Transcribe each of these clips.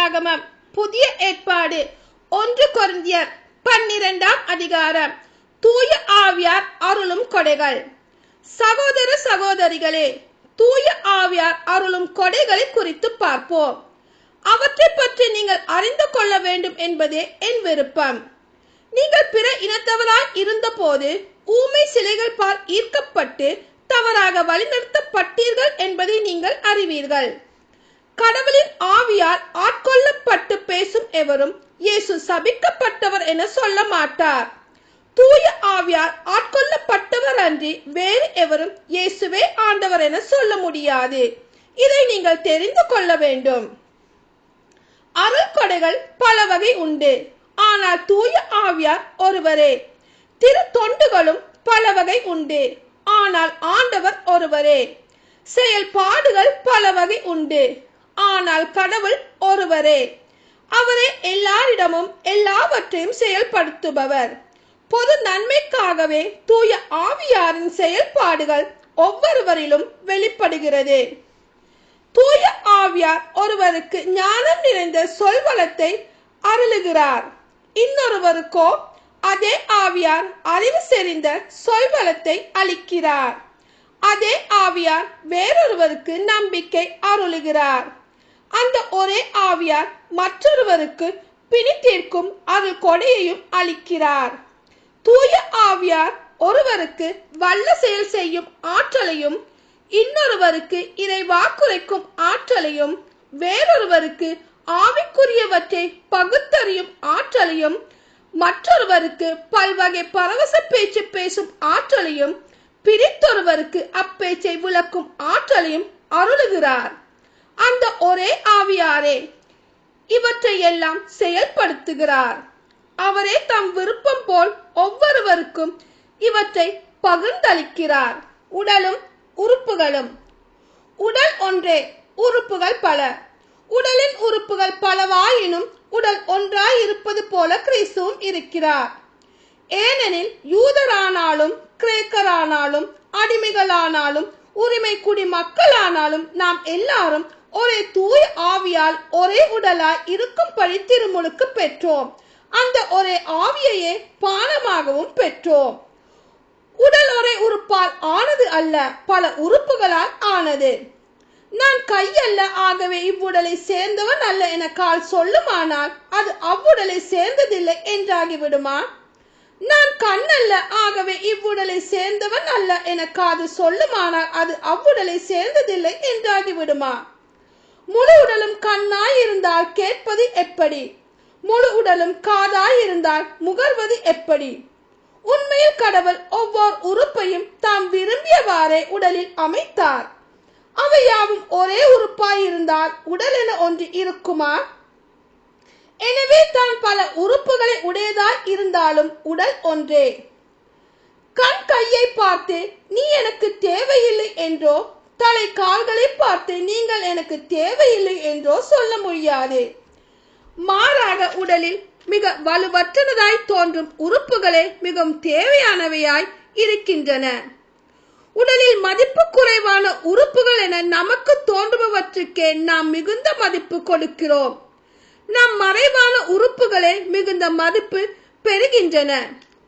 வேதாகமம் புதிய ஏற்பாடு. ஒன்று கொரிந்தியர் பன்னிரெண்டாம் அதிகாரம். தூய ஆவியார் அருளும் கொடைகள். சகோதர சகோதரிகளே தூய ஆவியார் அருளும் கொடைகளை குறித்து பார்ப்போம். அவற்றை பற்றி நீங்கள் அறிந்து கொள்ள வேண்டும் என்பதே என் விருப்பம். நீங்கள் பிற இனத்தவராய் இருந்தபோது ஊமை சிலைகள் பால் ஈர்க்கப்பட்டு தவறாக வழிநடத்தப்பட்டீர்கள் என்பதை நீங்கள் அறிவீர்கள். கடவுளின் ஆவியால் ஆட்கொள்ளப்பட்டு பேசும் எவரும் இயேசு சபிக்கப்பட்டவர் என சொல்ல மாட்டார். தூய ஆவியால் ஆட்கொள்ளப்பட்டவர் அன்றி வேறு எவரும் இயேசுவே ஆண்டவர் என சொல்ல முடியாது. இதை நீங்கள் தெரிந்து கொள்ள வேண்டும். அருள் கொடைகள் பல வகை உண்டு. ஆனால் தூய ஆவியார் ஒருவரே. திரு தொண்டுகளும் பல வகை உண்டு. ஆனால் ஆண்டவர் ஒருவரே. செயல்பாடுகள் பல வகை உண்டு. ஆனால் கடவுள் ஒருவரே. அவரே எல்லாரிடமும் எல்லாவற்றையும் செயல்படுத்துபவர். பொது நன்மைக்காகவே தூய ஆவியாரின் செயல்பாடுகள் ஒவ்வொருவரிலும் வெளிப்படுகிறது. தூய ஆவியார் ஒருவருக்கு ஞானம் நிறைந்த சொல்வளத்தை அருளுகிறார். இன்னொருவருக்கோ அதே ஆவியார் அறிவு செறிந்த சொல்வளத்தை அளிக்கிறார். அதே ஆவியார் வேறொருவருக்கு நம்பிக்கை அருளுகிறார். அந்த ஒரே ஆவியார் மற்றொருவருக்கு பிணித்தீர்க்கும் அருள் கொடையையும் அளிக்கிறார். தூய ஆவியார் ஒருவருக்கு வல்ல செயல் செய்யும் ஆற்றலையும் இன்னொருவருக்கு இதை வாக்குரைக்கும் ஆற்றலையும் வேறொருவருக்கு ஆவிக்குரியவற்றை பகுத்தறியும் ஆற்றலையும் மற்றொருவருக்கு பல்வகை பரவச பேச்சு பேசும் ஆற்றலையும் பிரித்தொருவருக்கு அப்பேச்சை விளக்கும் ஆற்றலையும் அருளுகிறார். அந்த ஒரே ஆவியாரே இவற்றை எல்லாம் செயல்படுத்துகிறார். அவரே தம் விருப்பம் போல் ஒவ்வொருவருக்கும் இவற்றை பகிர்ந்தளிக்கிறார். உடலும் உறுப்புகளும். உடல் ஒன்றே உறுப்புகள் பல. உடலின் உறுப்புகள் பலவாயினும் உடல் ஒன்றாய் இருப்பது போல கிறிஸ்துவும் இருக்கிறார். ஏனெனில் யூதரானாலும் கிரேக்கரானாலும் அடிமைகளானாலும் உரிமை குடி மக்களானாலும் நாம் எல்லாரும் ஒரே தூய் ஆவியால் ஒரே உடலாய் இருக்கும்படி திருமுழுக்கு பெற்றோம். அந்த ஒரே ஆவியையே பானமாகவும் பெற்றோம். உடல் ஒரே உறுப்பால் ஆனது அல்ல பல உறுப்புகளால் ஆனது. நான் கையல்ல ஆகவே இவ்வுடலை சேர்ந்தவன் அல்ல என கால் சொல்லுமானால் அது அவ்வுடலை சேர்ந்ததில்லை என்றாகிவிடுமா? நான் கண்ணல்ல ஆகவே இவ்வுடலை சேர்ந்தவன் அல்ல என காது சொல்லுமானால் அது அவ்வுடலை சேர்ந்ததில்லை என்றாகிவிடுமா? முழு உடலும் கண்ணாய் இருந்தால் கேட்பது எப்படி? முழு உடலும் காதாய் இருந்தால் முகர்வது எப்படி? உண்மையில் கடவுள் ஒவ்வொரு உறுப்பையும் தாம் விரும்பியவாறே உடலில் அமைத்தார். அவையாவும் ஒரே உறுப்பாய் இருந்தால் உடல் என ஒன்று இருக்குமா? எனவே தான் பல உறுப்புகளை உடையதாய் இருந்தாலும் உடல் ஒன்றே. கண் கையை பார்த்து நீ எனக்கு தேவையில்லை என்றோ தலை கால்களை பார்த்து நீங்கள் எனக்கு தேவையில்லை என்றோ சொல்ல முடியாது. மாறாக உடலில் மிக வலுவற்றனதாய் தோன்றும் உறுப்புகளே மிகவும் தேவையானவையாய் இருக்கின்றன. உடலில் மதிப்பு குறைவான உறுப்புகள் என நமக்கு தோன்றுபவற்றுக்கே நாம் மிகுந்த மதிப்பு கொடுக்கிறோம். நம் மறைவான உறுப்புகளே மிகுந்த மதிப்பு பெறுகின்றன.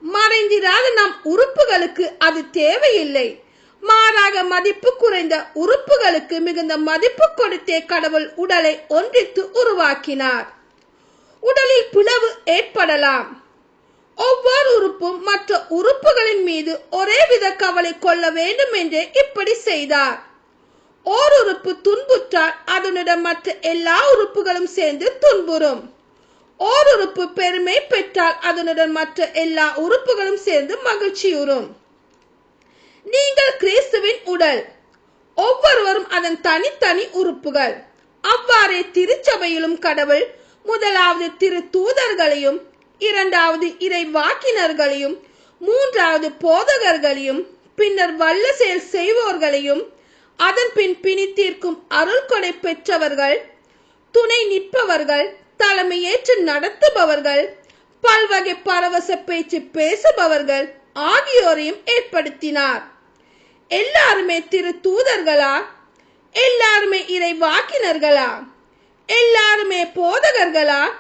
மறைந்திராத நம் உறுப்புகளுக்கு அது தேவையில்லை. மாறாக மதிப்பு குறைந்த உறுப்புகளுக்கு மிகுந்த மதிப்பு கொடுத்தே கடவுள் உடலை ஒன்றித்து உருவாக்கினார். உடலில் பிளவு ஏற்படலாம். ஒவ்வொரு உறுப்பும் மற்ற உறுப்புகளின் மீது ஒரே வித கவலை கொள்ள வேண்டும் என்றே இப்படி செய்தார். ஓர் உறுப்பு துன்புற்றால் அதனுடன் மற்ற எல்லா உறுப்புகளும் சேர்ந்து துன்புறும். ஓர் உறுப்பு பெருமை பெற்றால் அதனுடன் மற்ற எல்லா உறுப்புகளும் சேர்ந்து மகிழ்ச்சியுறும். நீங்கள் கிறிஸ்துவின் உடல். ஒவ்வொருவரும் அதன் தனித்தனி உறுப்புகள். அவ்வாறே திருச்சபையிலும் கடவுள் முதலாவது திரு தூதர்களையும் இரண்டாவது இறை வாக்கினர்களையும் மூன்றாவது போதகர்களையும் பின்னர் வல்ல செயல் செய்வோர்களையும் அதன் பின் பிணித்தீர்க்கும் அருள் கொடை பெற்றவர்கள் துணை நிற்பவர்கள் தலைமையேற்று நடத்துபவர்கள் பல்வகை பரவச பேச்சு பேசுபவர்கள் ஆகியோரையும் ஏற்படுத்தினார். எல்லாருமே திரு தூதர்களா? எல்லாருமே இறை வாக்கினர்களா? எல்லாருமே போதகர்களா?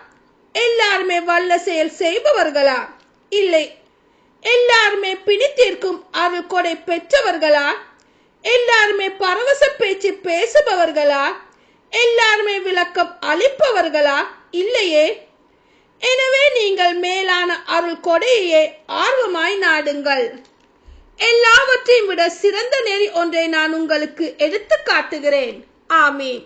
எல்லாருமே வல்ல செயல் செய்பவர்களா? இல்லை. எல்லாருமே பிணித்திருக்கும் அருள் கொடை பெற்றவர்களா? எல்லாருமே பரவச பேச்சு பேசுபவர்களா? எல்லாருமே விளக்கம் அளிப்பவர்களா? இல்லையே. எனவே நீங்கள் மேலான அருள் கொடையே ஆர்வமாய் நாடுங்கள். எல்லாவற்றையும் விட சிறந்த நெறி ஒன்றை நான் உங்களுக்கு எடுத்து காட்டுகிறேன். ஆமீன்.